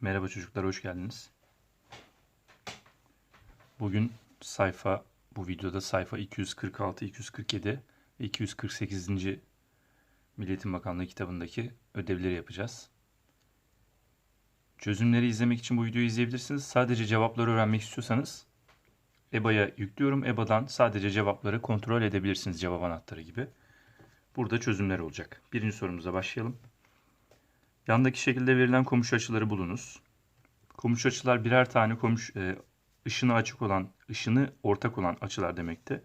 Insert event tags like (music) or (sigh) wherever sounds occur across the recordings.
Merhaba çocuklar, hoş geldiniz. Bugün sayfa, bu videoda sayfa 246, 247 ve 248. Milli Eğitim Bakanlığı kitabındaki ödevleri yapacağız. Çözümleri izlemek için bu videoyu izleyebilirsiniz. Sadece cevapları öğrenmek istiyorsanız EBA'ya yüklüyorum. EBA'dan sadece cevapları kontrol edebilirsiniz cevap anahtarı gibi. Burada çözümler olacak. Birinci sorumuza başlayalım. Yandaki şekilde verilen komşu açıları bulunuz. Komşu açılar birer tane komşu e, ışını açık olan, ışını ortak olan açılar demekti.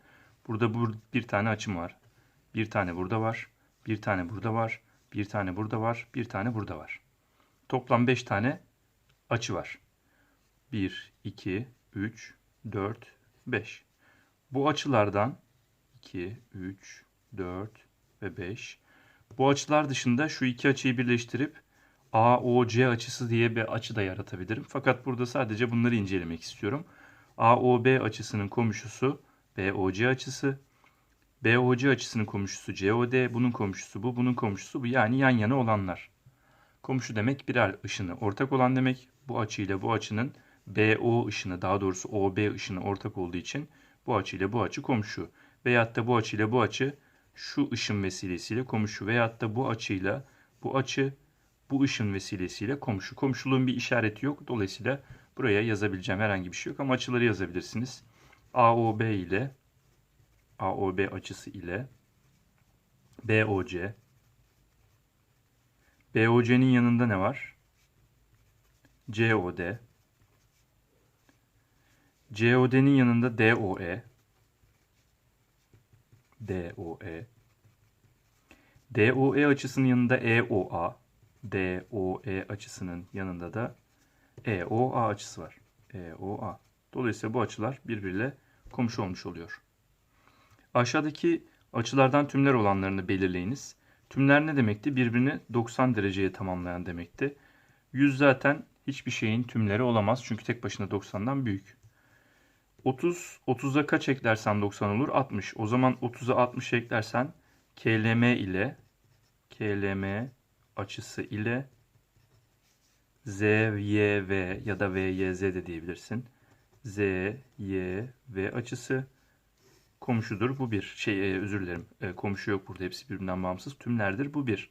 Burada bu bir tane açım var. Bir tane burada var. Bir tane burada var. Bir tane burada var. Bir tane burada var. Toplam 5 tane açı var. 1, 2, 3, 4, 5. Bu açılardan 2, 3, 4 ve 5. Bu açılar dışında şu iki açıyı birleştirip AOC açısı diye bir açı da yaratabilirim. Fakat burada sadece bunları incelemek istiyorum. AOB açısının komşusu BOC açısı. BOC açısının komşusu COD, bunun komşusu bu, bunun komşusu bu. Yani yan yana olanlar. Komşu demek birer ışını ortak olan demek. Bu açıyla bu açının BO ışını daha doğrusu OB ışını ortak olduğu için bu açıyla bu açı komşu. Veyahut da bu açıyla bu açı şu ışın vesilesiyle komşu. Veyahut da bu açıyla bu açı bu ışın vesilesiyle komşu. Komşuluğun bir işareti yok. Dolayısıyla buraya yazabileceğim herhangi bir şey yok ama açıları yazabilirsiniz. AOB ile AOB açısı ile BOC BOC'nin yanında ne var? COD COD'nin yanında DOE DOE DOE açısının yanında EOA DOE açısının yanında da EOA açısı var. EOA. Dolayısıyla bu açılar birbiriyle komşu olmuş oluyor. Aşağıdaki açılardan tümler olanlarını belirleyiniz. Tümler ne demekti? Birbirini 90 dereceye tamamlayan demekti. 100 zaten hiçbir şeyin tümleri olamaz. Çünkü tek başına 90'dan büyük. 30, 30'a kaç eklersen 90 olur? 60. O zaman 30'a 60 eklersen KLM ile KLM açısı ile Z, Y, V ya da V, Y, Z de diyebilirsin. Z, Y, V açısı komşudur. Bu bir. Şey e, özür dilerim. E, komşu yok burada. Hepsi birbirinden bağımsız. Tümlerdir. Bu bir.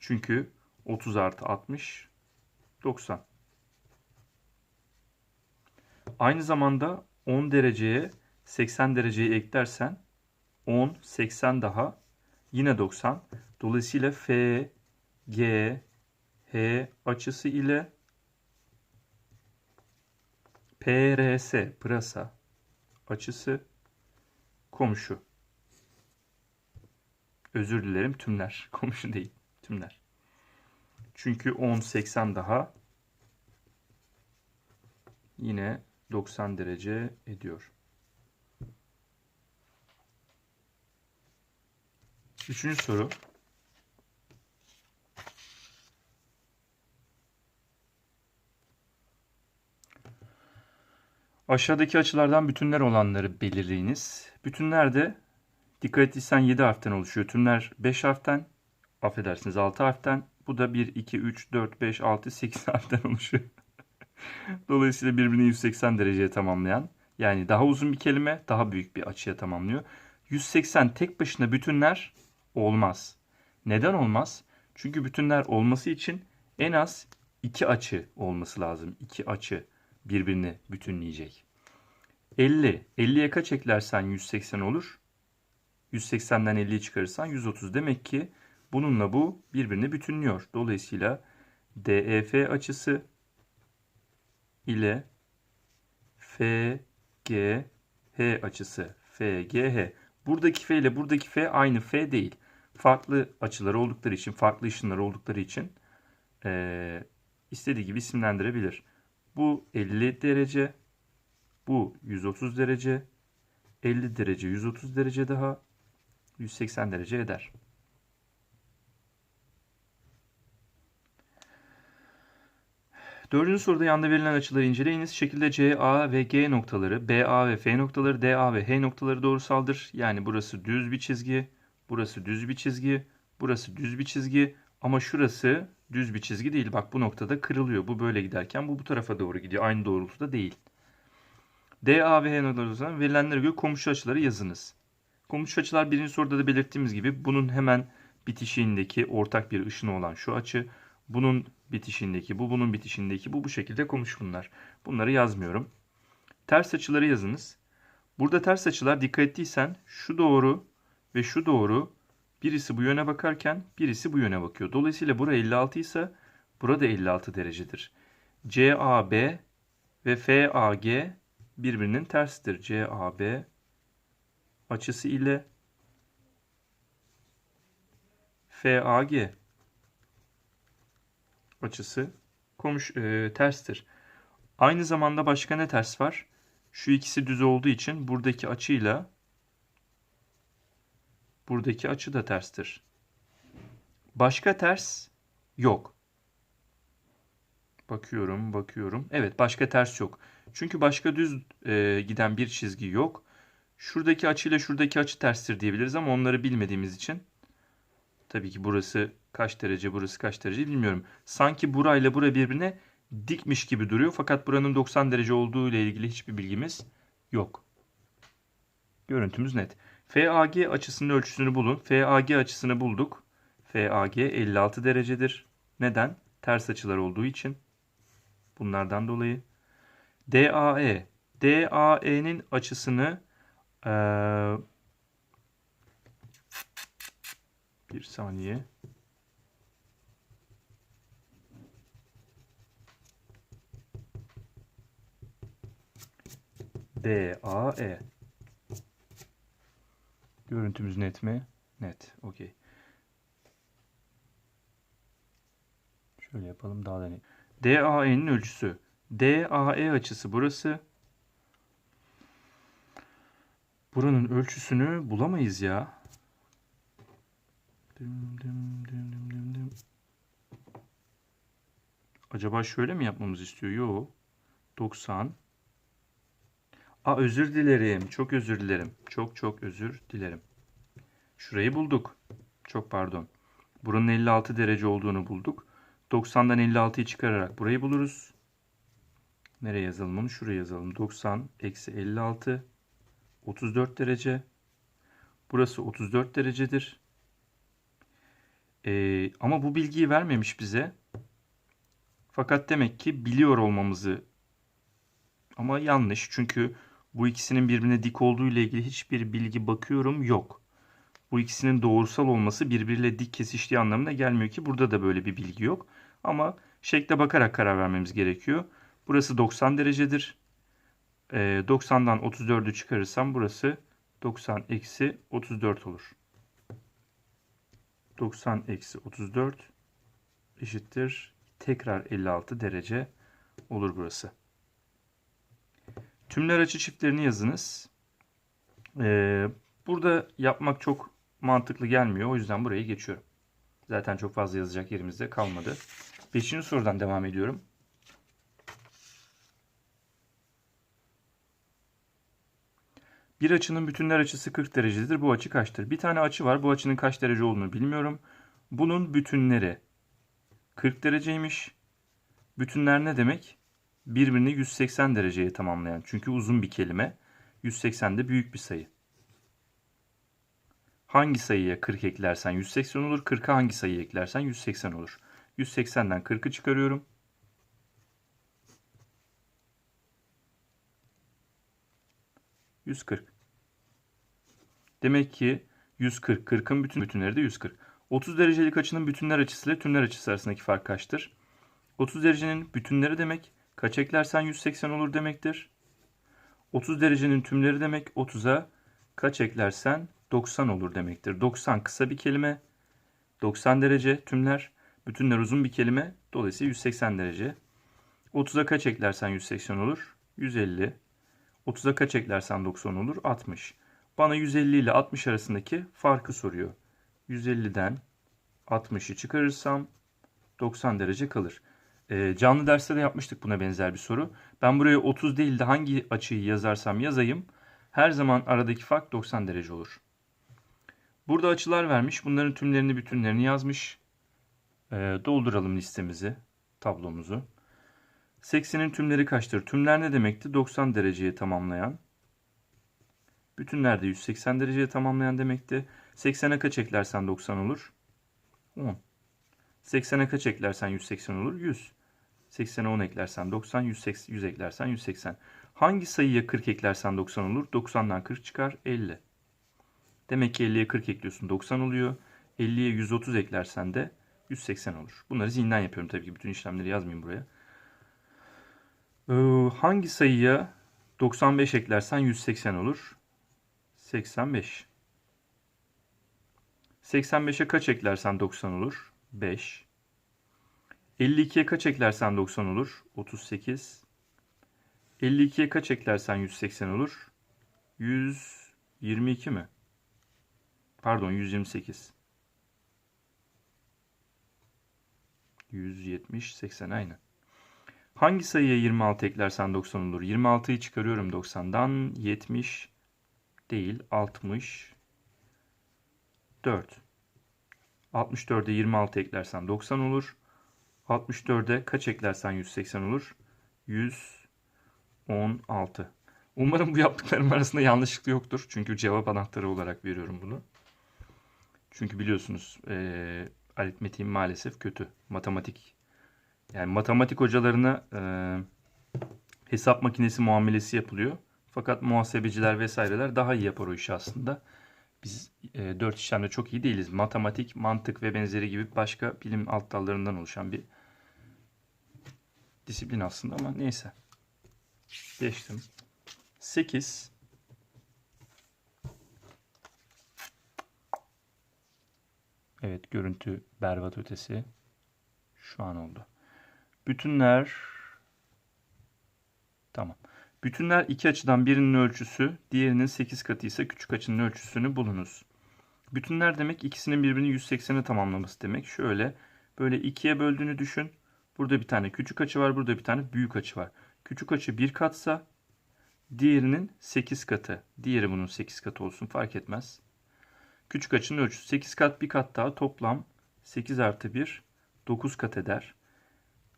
Çünkü 30 artı 60 90. Aynı zamanda 10 dereceye 80 dereceyi eklersen 10, 80 daha yine 90. Dolayısıyla F, G, H açısı ile PRS, pırasa açısı komşu. Özür dilerim tümler. (laughs) Komşu değil. Tümler. Çünkü 10, 80 daha yine 90 derece ediyor. Üçüncü soru. Aşağıdaki açılardan bütünler olanları belirleyiniz. Bütünler de dikkat ettiysen 7 harften oluşuyor. Tümler 5 harften, affedersiniz 6 harften. Bu da 1, 2, 3, 4, 5, 6, 8 harften oluşuyor. Dolayısıyla birbirini 180 dereceye tamamlayan, yani daha uzun bir kelime, daha büyük bir açıya tamamlıyor. 180 tek başına bütünler olmaz. Neden olmaz? Çünkü bütünler olması için en az iki açı olması lazım. İki açı birbirini bütünleyecek. 50. 50'ye kaç eklersen 180 olur? 180'den 50'yi çıkarırsan 130. Demek ki bununla bu birbirini bütünlüyor. Dolayısıyla DEF açısı ile FGH açısı FGH. Buradaki F ile buradaki F aynı F değil. Farklı açılar oldukları için, farklı ışınlar oldukları için e, istediği gibi isimlendirebilir. Bu 50 derece. Bu 130 derece. 50 derece 130 derece daha 180 derece eder. Dördüncü soruda yanda verilen açıları inceleyiniz. Şekilde C, A ve G noktaları, B, A ve F noktaları, D, A ve H noktaları doğrusaldır. Yani burası düz bir çizgi, burası düz bir çizgi, burası düz bir çizgi ama şurası düz bir çizgi değil. Bak bu noktada kırılıyor. Bu böyle giderken bu bu tarafa doğru gidiyor. Aynı doğrultuda değil. DA ve H noktalarından verilenlere göre komşu açıları yazınız. Komşu açılar birinci soruda da belirttiğimiz gibi bunun hemen bitişiğindeki ortak bir ışını olan şu açı. Bunun bitişiğindeki bu, bunun bitişiğindeki bu bu şekilde komşu bunlar. Bunları yazmıyorum. Ters açıları yazınız. Burada ters açılar dikkat ettiysen şu doğru ve şu doğru birisi bu yöne bakarken birisi bu yöne bakıyor. Dolayısıyla bura 56 ise burada 56 derecedir. CAB ve FAG birbirinin tersidir. CAB açısı ile FAG açısı komş e, terstir. Aynı zamanda başka ne ters var? Şu ikisi düz olduğu için buradaki açıyla buradaki açı da terstir. Başka ters yok. Bakıyorum, bakıyorum. Evet, başka ters yok. Çünkü başka düz e, giden bir çizgi yok. Şuradaki açıyla şuradaki açı terstir diyebiliriz ama onları bilmediğimiz için tabii ki burası kaç derece, burası kaç derece bilmiyorum. Sanki burayla bura birbirine dikmiş gibi duruyor fakat buranın 90 derece olduğu ile ilgili hiçbir bilgimiz yok. Görüntümüz net. FAG açısının ölçüsünü bulun. FAG açısını bulduk. FAG 56 derecedir. Neden? Ters açılar olduğu için. Bunlardan dolayı. DAE. DAE'nin açısını ee, bir saniye. DAE. Görüntümüz net mi? Net. Okey. Şöyle yapalım daha da net. DAE'nin ölçüsü. DAE açısı burası. Buranın ölçüsünü bulamayız ya. Dım dım dım dım dım dım. Acaba şöyle mi yapmamızı istiyor? Yo. 90. Aa özür dilerim. Çok özür dilerim. Çok çok özür dilerim. Şurayı bulduk. Çok pardon. Buranın 56 derece olduğunu bulduk. 90'dan 56'yı çıkararak burayı buluruz. Nereye yazalım onu? Şuraya yazalım. 90 eksi 56 34 derece. Burası 34 derecedir. Ee, ama bu bilgiyi vermemiş bize. Fakat demek ki biliyor olmamızı ama yanlış. Çünkü bu ikisinin birbirine dik olduğu ile ilgili hiçbir bilgi bakıyorum yok. Bu ikisinin doğrusal olması birbiriyle dik kesiştiği anlamına gelmiyor ki burada da böyle bir bilgi yok. Ama şekle bakarak karar vermemiz gerekiyor. Burası 90 derecedir. E, 90'dan 34'ü çıkarırsam burası 90 eksi 34 olur. 90 eksi 34 eşittir. Tekrar 56 derece olur burası. Tümler açı çiftlerini yazınız. Ee, burada yapmak çok mantıklı gelmiyor. O yüzden burayı geçiyorum. Zaten çok fazla yazacak yerimizde kalmadı. Beşinci sorudan devam ediyorum. Bir açının bütünler açısı 40 derecedir. Bu açı kaçtır? Bir tane açı var. Bu açının kaç derece olduğunu bilmiyorum. Bunun bütünleri 40 dereceymiş. Bütünler ne demek? Birbirini 180 dereceye tamamlayan. Çünkü uzun bir kelime. 180 de büyük bir sayı. Hangi sayıya 40 eklersen 180 olur. 40'a hangi sayıyı eklersen 180 olur. 180'den 40'ı çıkarıyorum. ...140. Demek ki 140. 40'ın bütün bütünleri de 140. 30 derecelik açının bütünler açısı ile tümler açısı arasındaki fark kaçtır? 30 derecenin bütünleri demek kaç eklersen 180 olur demektir. 30 derecenin tümleri demek 30'a kaç eklersen 90 olur demektir. 90 kısa bir kelime. 90 derece tümler. Bütünler uzun bir kelime. Dolayısıyla 180 derece. 30'a kaç eklersen 180 olur? 150. 30'a kaç eklersen 90 olur? 60. Bana 150 ile 60 arasındaki farkı soruyor. 150'den 60'ı çıkarırsam 90 derece kalır. E, canlı derste de yapmıştık buna benzer bir soru. Ben buraya 30 değil de hangi açıyı yazarsam yazayım her zaman aradaki fark 90 derece olur. Burada açılar vermiş. Bunların tümlerini bütünlerini yazmış. Ee, dolduralım listemizi, tablomuzu. 80'in tümleri kaçtır? Tümler ne demekti? 90 dereceye tamamlayan. Bütünler de 180 dereceye tamamlayan demekti. 80'e kaç eklersen 90 olur? 10. 80'e kaç eklersen 180 olur? 100. 80'e 10 eklersen 90, 180, 100 eklersen 180. Hangi sayıya 40 eklersen 90 olur? 90'dan 40 çıkar 50. Demek ki 50'ye 40 ekliyorsun 90 oluyor. 50'ye 130 eklersen de 180 olur. Bunları zihinden yapıyorum tabii ki. Bütün işlemleri yazmayayım buraya. Ee, hangi sayıya 95 eklersen 180 olur? 85. 85'e kaç eklersen 90 olur? 5. 52'ye kaç eklersen 90 olur? 38. 52'ye kaç eklersen 180 olur? 122 mi? Pardon 128. 170, 80 aynı. Hangi sayıya 26 eklersen 90 olur? 26'yı çıkarıyorum 90'dan. 70 değil 60 4. 64'e 26 eklersen 90 olur. 64'e kaç eklersen 180 olur? 116. Umarım bu yaptıklarım arasında yanlışlık yoktur. Çünkü cevap anahtarı olarak veriyorum bunu. Çünkü biliyorsunuz e, aritmetiğim maalesef kötü. Matematik yani matematik hocalarına e, hesap makinesi muamelesi yapılıyor. Fakat muhasebeciler vesaireler daha iyi yapar o işi aslında. Biz e, dört işlemde çok iyi değiliz. Matematik, mantık ve benzeri gibi başka bilim alt dallarından oluşan bir disiplin aslında ama neyse. Geçtim. 8 Evet görüntü berbat ötesi. Şu an oldu. Bütünler Tamam. Bütünler iki açıdan birinin ölçüsü, diğerinin 8 katı ise küçük açının ölçüsünü bulunuz. Bütünler demek ikisinin birbirini 180'e tamamlaması demek. Şöyle böyle ikiye böldüğünü düşün. Burada bir tane küçük açı var, burada bir tane büyük açı var. Küçük açı bir katsa diğerinin 8 katı. Diğeri bunun 8 katı olsun fark etmez. Küçük açının ölçüsü 8 kat bir kat daha toplam 8 artı 1 9 kat eder.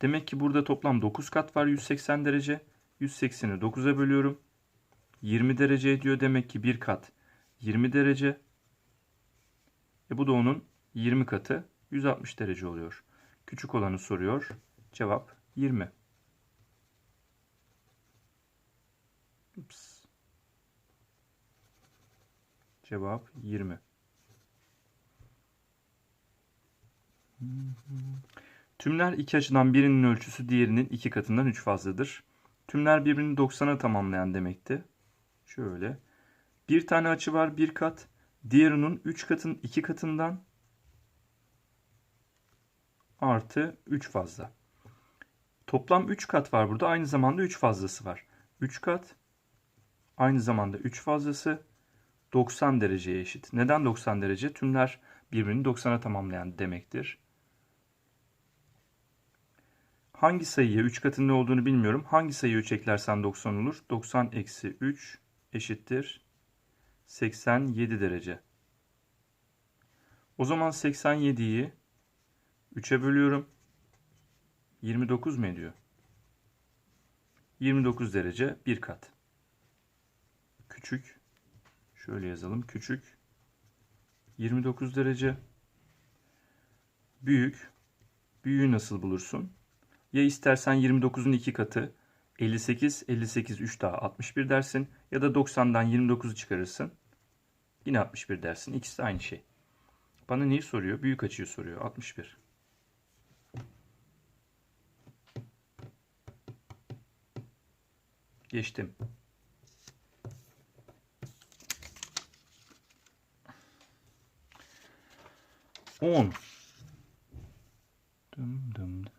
Demek ki burada toplam 9 kat var 180 derece. 180'i 9'a bölüyorum. 20 derece ediyor. Demek ki bir kat 20 derece. E bu da onun 20 katı 160 derece oluyor. Küçük olanı soruyor. Cevap 20. Ups. Cevap 20. Tümler iki açıdan birinin ölçüsü diğerinin iki katından 3 fazladır. Tümler birbirini 90'a tamamlayan demekti. Şöyle. Bir tane açı var bir kat. Diğerinin 3 katın 2 katından artı 3 fazla. Toplam 3 kat var burada. Aynı zamanda 3 fazlası var. 3 kat aynı zamanda 3 fazlası 90 dereceye eşit. Neden 90 derece? Tümler birbirini 90'a tamamlayan demektir. Hangi sayıya 3 katın ne olduğunu bilmiyorum. Hangi sayıya 3 eklersen 90 olur? 90 eksi 3 eşittir 87 derece. O zaman 87'yi 3'e bölüyorum. 29 mu ediyor? 29 derece bir kat. Küçük. Şöyle yazalım. Küçük. 29 derece. Büyük. Büyüğü nasıl bulursun? Ya istersen 29'un 2 katı 58, 58 3 daha 61 dersin. Ya da 90'dan 29'u çıkarırsın. Yine 61 dersin. İkisi de aynı şey. Bana neyi soruyor? Büyük açıyı soruyor. 61. Geçtim. On. Dım dım dım.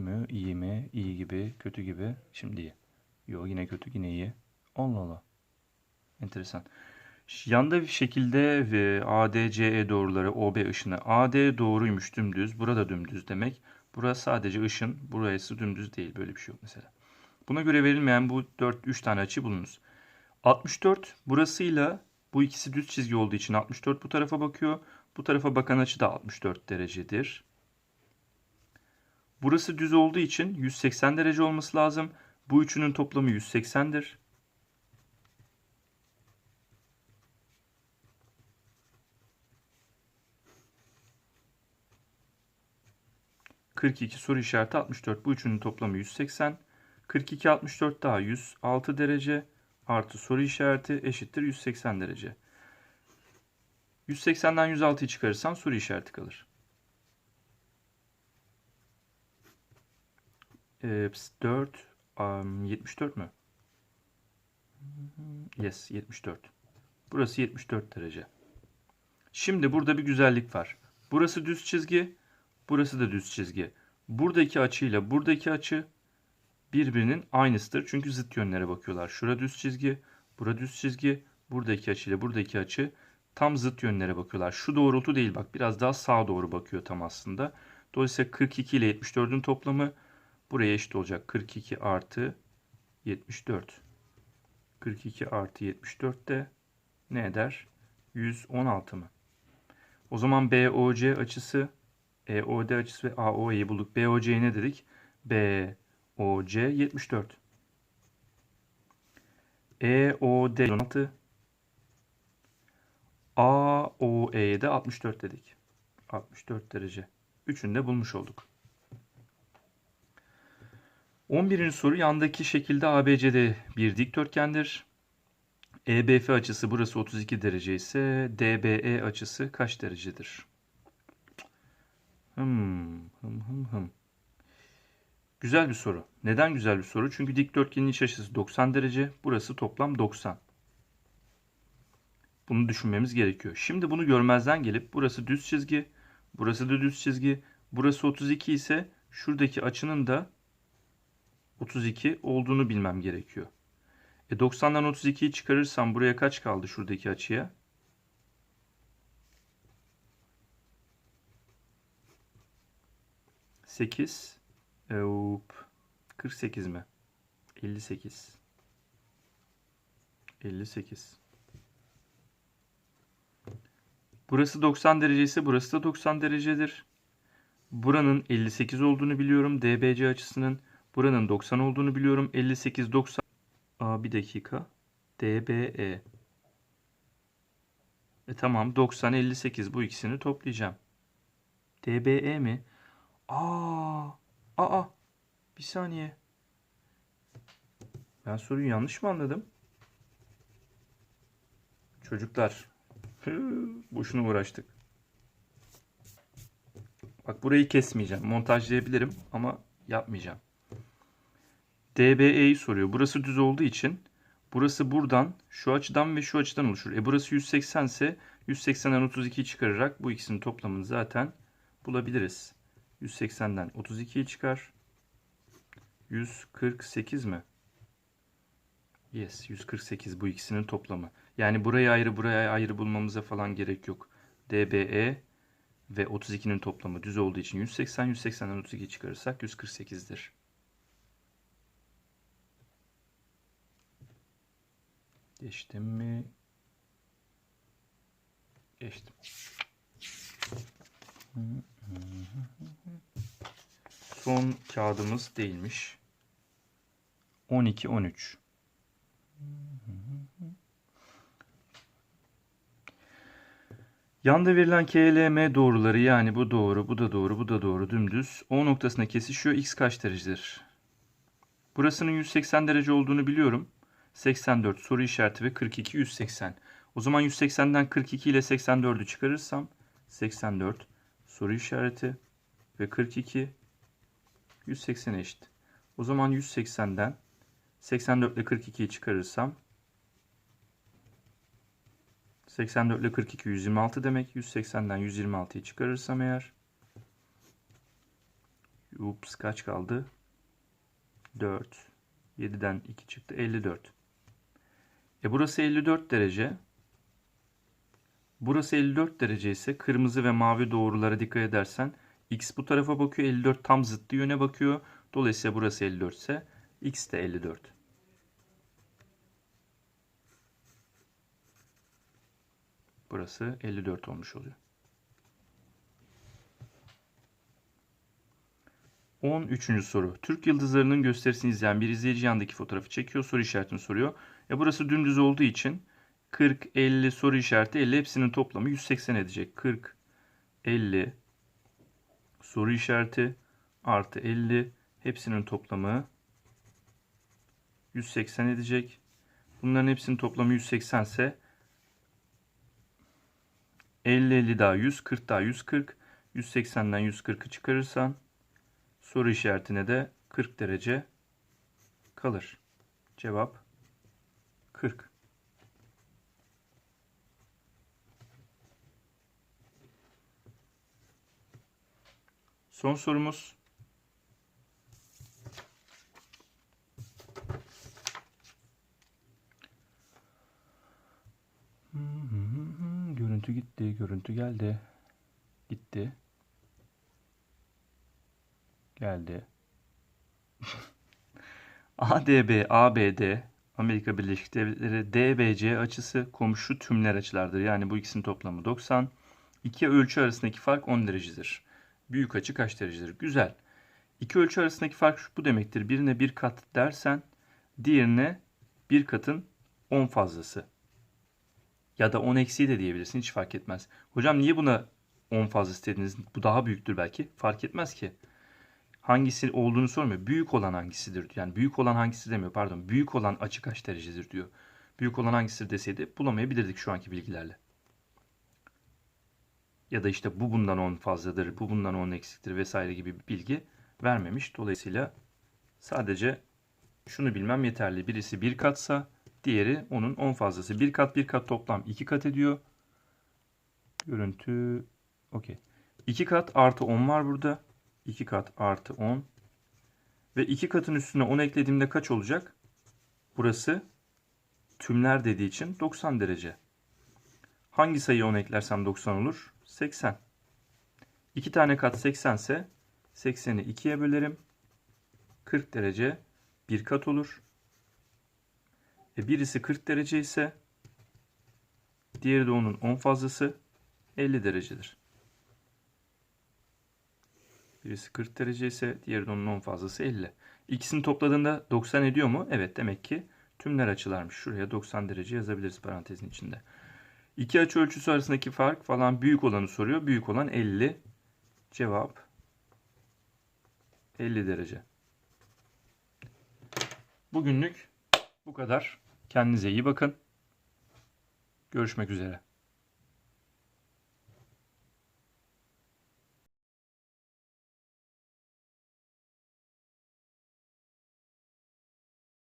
Mü, iyi mi, iyi gibi, kötü gibi. Şimdi iyi. Yok yine kötü, yine iyi. Allah Allah. Enteresan. Yanda bir şekilde ve ADCE doğruları OB ışını. AD doğruymuş dümdüz. Burada dümdüz demek. Burası sadece ışın. Burası dümdüz değil. Böyle bir şey yok mesela. Buna göre verilmeyen bu 4 3 tane açı bulunuz. 64 burasıyla bu ikisi düz çizgi olduğu için 64 bu tarafa bakıyor. Bu tarafa bakan açı da 64 derecedir. Burası düz olduğu için 180 derece olması lazım. Bu üçünün toplamı 180'dir. ...42 soru işareti 64. Bu üçünün toplamı 180. 42 64 daha 106 derece artı soru işareti eşittir 180 derece. 180'den 106'yı çıkarırsan soru işareti kalır. Ee, 4 um, 74 mü? Yes 74. Burası 74 derece. Şimdi burada bir güzellik var. Burası düz çizgi, burası da düz çizgi. Buradaki açıyla buradaki açı birbirinin aynısıdır. Çünkü zıt yönlere bakıyorlar. Şura düz çizgi, bura düz çizgi. Buradaki açıyla buradaki açı tam zıt yönlere bakıyorlar. Şu doğrultu değil bak biraz daha sağa doğru bakıyor tam aslında. Dolayısıyla 42 ile 74'ün toplamı buraya eşit olacak. 42 artı 74. 42 artı 74 de ne eder? 116 mı? O zaman BOC açısı EOD açısı ve AOE'yi bulduk. BOC'ye ne dedik? BOC 74. EOD 16 AOE'ye de 64 dedik. 64 derece. Üçünü de bulmuş olduk. 11. soru yandaki şekilde ABCD bir dikdörtgendir. EBF açısı burası 32 derece ise DBE açısı kaç derecedir? Hmm, hım hım hım. Güzel bir soru. Neden güzel bir soru? Çünkü dikdörtgenin iç açısı 90 derece. Burası toplam 90. Bunu düşünmemiz gerekiyor. Şimdi bunu görmezden gelip burası düz çizgi, burası da düz çizgi, burası 32 ise şuradaki açının da 32 olduğunu bilmem gerekiyor. E 90'dan 32'yi çıkarırsam buraya kaç kaldı şuradaki açıya? Sekiz. E, 48 mi? 58. 58. Burası 90 derece ise burası da 90 derecedir. Buranın 58 olduğunu biliyorum. DBC açısının buranın 90 olduğunu biliyorum. 58 90 Aa, bir dakika. DBE. E tamam 90 58 bu ikisini toplayacağım. DBE mi? Aa! Aa! Bir saniye. Ben soruyu yanlış mı anladım? Çocuklar Boşuna uğraştık. Bak burayı kesmeyeceğim. Montajlayabilirim ama yapmayacağım. DBE'yi soruyor. Burası düz olduğu için burası buradan şu açıdan ve şu açıdan oluşur. E burası 180 ise 180'den 32'yi çıkararak bu ikisinin toplamını zaten bulabiliriz. 180'den 32'yi çıkar. 148 mi? Yes, 148 bu ikisinin toplamı. Yani burayı ayrı buraya ayrı bulmamıza falan gerek yok. DBE ve 32'nin toplamı düz olduğu için 180, 180'den 32 çıkarırsak 148'dir. Geçtim mi? Geçtim. Son kağıdımız değilmiş. 12 13. Yanda verilen KLM doğruları yani bu doğru, bu da doğru, bu da doğru dümdüz. O noktasına kesişiyor. X kaç derecedir? Burasının 180 derece olduğunu biliyorum. 84 soru işareti ve 42 180. O zaman 180'den 42 ile 84'ü çıkarırsam 84 soru işareti ve 42 180 eşit. O zaman 180'den 84 ile 42'yi çıkarırsam 84 ile 42 126 demek. 180'den 126'yı çıkarırsam eğer Ups kaç kaldı? 4. 7'den 2 çıktı. 54. E burası 54 derece. Burası 54 derece ise kırmızı ve mavi doğrulara dikkat edersen x bu tarafa bakıyor 54 tam zıttı yöne bakıyor. Dolayısıyla burası 54 ise x de 54. Burası 54 olmuş oluyor. 13. soru. Türk yıldızlarının gösterisini izleyen bir izleyici yandaki fotoğrafı çekiyor, soru işaretini soruyor. E burası dümdüz olduğu için 40, 50 soru işareti 50 hepsinin toplamı 180 edecek. 40, 50 soru işareti artı 50 hepsinin toplamı 180 edecek. Bunların hepsinin toplamı 180 ise 50 50 daha 100 40 daha 140 180'den 140'ı çıkarırsan soru işaretine de 40 derece kalır. Cevap 40. Son sorumuz. Görüntü gitti, görüntü geldi. Gitti. Geldi. (laughs) ADB, ABD, Amerika Birleşik Devletleri, DBC açısı komşu tümler açılardır. Yani bu ikisinin toplamı 90. İki ölçü arasındaki fark 10 derecedir. Büyük açı kaç derecedir? Güzel. İki ölçü arasındaki fark bu demektir. Birine bir kat dersen diğerine bir katın 10 fazlası. Ya da 10 eksiği de diyebilirsin. Hiç fark etmez. Hocam niye buna 10 fazlası dediniz? Bu daha büyüktür belki. Fark etmez ki. Hangisi olduğunu sormuyor. Büyük olan hangisidir? Yani büyük olan hangisi demiyor. Pardon. Büyük olan açı kaç derecedir diyor. Büyük olan hangisidir deseydi bulamayabilirdik şu anki bilgilerle. Ya da işte bu bundan 10 fazladır, bu bundan 10 eksiktir vesaire gibi bir bilgi vermemiş. Dolayısıyla sadece şunu bilmem yeterli. Birisi bir katsa diğeri onun 10 fazlası. Bir kat bir kat toplam 2 kat ediyor. Görüntü okey. 2 kat artı 10 var burada. 2 kat artı 10. Ve 2 katın üstüne 10 eklediğimde kaç olacak? Burası tümler dediği için 90 derece. Hangi sayıyı 10 eklersem 90 olur? 80. 2 tane kat 80 ise 80'i 2'ye bölerim. 40 derece bir kat olur. E birisi 40 derece ise diğeri de onun 10 fazlası 50 derecedir. Birisi 40 derece ise diğeri de onun 10 fazlası 50. İkisini topladığında 90 ediyor mu? Evet demek ki tümler açılarmış. Şuraya 90 derece yazabiliriz parantezin içinde. İki açı ölçüsü arasındaki fark falan büyük olanı soruyor. Büyük olan 50. Cevap 50 derece. Bugünlük bu kadar. Kendinize iyi bakın. Görüşmek üzere.